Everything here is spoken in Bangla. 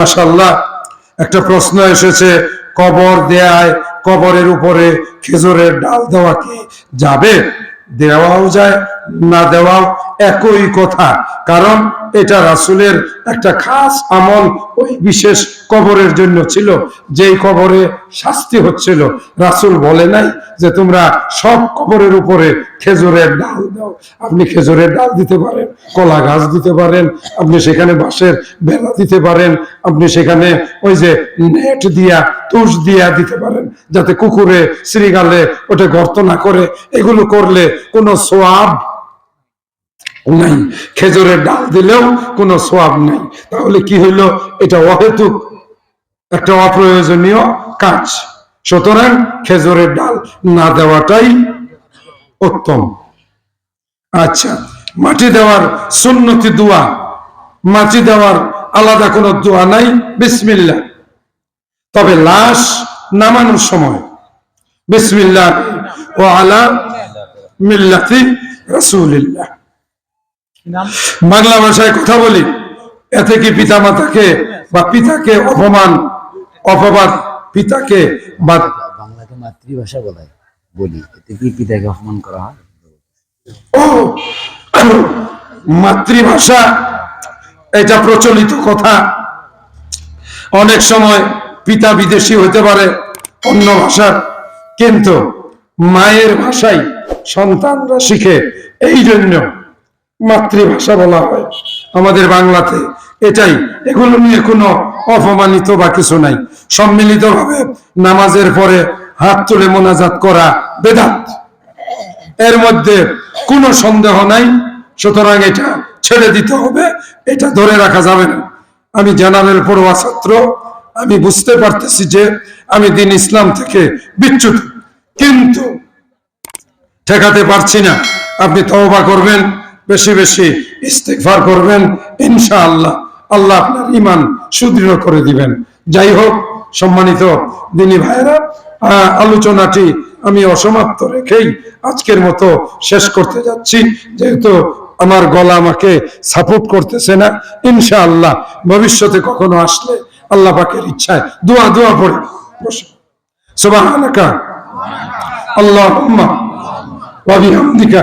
মাশাল্লাহ একটা প্রশ্ন এসেছে, কবর দেয়ায়, কবরের উপরে খেজুরের ডাল দেওয়া কি যাবে? দেওয়াও যায়, না দেওয়াও একই কথা। কারণ এটা রাসূলের একটা খাস আমল ওই বিশেষ কবরের জন্য ছিল, যেই কবরে শাস্তি হচ্ছিল। রাসূল বলে নাই যে, তোমরা সব কবরের উপরে খেজুরের ডাল দাও। আপনি খেজুরের ডাল দিতে পারেন, কলা গাছ দিতে পারেন, আপনি সেখানে বাঁশের বেলা দিতে পারেন, আপনি সেখানে ওই যে নেট দিয়া, তুষ দিয়া দিতে পারেন, যাতে কুকুরে, শ্রীগালে ওটা গর্ত না করে। এগুলো করলে কোনো সোয়াব নাই। খেজুরের ডাল দিলেও কোনো সোয়াব নাই। তাহলে কি হইল? এটা অহেতুক, একটা অপ্রয়োজনীয় কাজ। সুতরাং খেজুরের ডাল না দেওয়াটাই উত্তম। আচ্ছা মাটি দেওয়ার সুন্নতি দোয়া। মাটি দেওয়ার আলাদা কোনো দোয়া নাই। বিসমিল্লা তবে লাশ নামানোর সময় বিসমিল্লাহ ও আলা মিল্লাতি রাসূলিল্লাহ। বাংলা ভাষায় কথা বলি এতে কি পিতা মাতাকে বা পিতাকে অপমান অপবাদ পিতাকে বা বাংলাকে মাতৃভাষা বলায় বলি এতে কি পিতাকে অপমান করা হয়? ও মাতৃভাষা এটা প্রচলিত কথা। অনেক সময় পিতা বিদেশি হতে পারে অন্য ভাষার কিন্তু মায়ের ভাষাই সন্তানরা শিখে এই জন্য মাতৃভাষা বলা হয়। আমাদের বাংলাতে এটাই। এগুলো নিয়ে কোনো অপমানিত বা কিছু নাই। সম্মিলিতভাবে নামাজের পরে হাত তুলে মোনাজাত করা বেদাত। এর মধ্যে কোনো সন্দেহ নাই। সুতরাং এটা ছেড়ে দিতে হবে। এটা ধরে রাখা যাবে না। আমি জেনারেল পড়ুয়া ছাত্র। আমি বুঝতে পারতেছি যে আমি দিন ইসলাম থেকে বিচ্যুত। কিন্তু ঠেকাতে পারছি না। আপনি তওবা করবেন। বেশি বেশি ইস্তেগফার করবেন, ইনশাআল্লাহ। আল্লাহ আপনার ইমান সুদৃঢ় করে দিবেন। যাই হোক, সম্মানিত দিনী ভাইরা আলোচনাটি আমি অসমাপ্ত রেখেই আজকের মতো শেষ করতে যাচ্ছি। যেহেতু আমার গলা আমাকে সাপোর্ট করতেছে না, ইনশাআল্লাহ ভবিষ্যতে কখনো আসলে আল্লাহ পাকের ইচ্ছায় দোয়া দোয়া পড়ে। বসে সুবহানাকা, আল্লাহুম্মা ওয়া বিহামদিকা।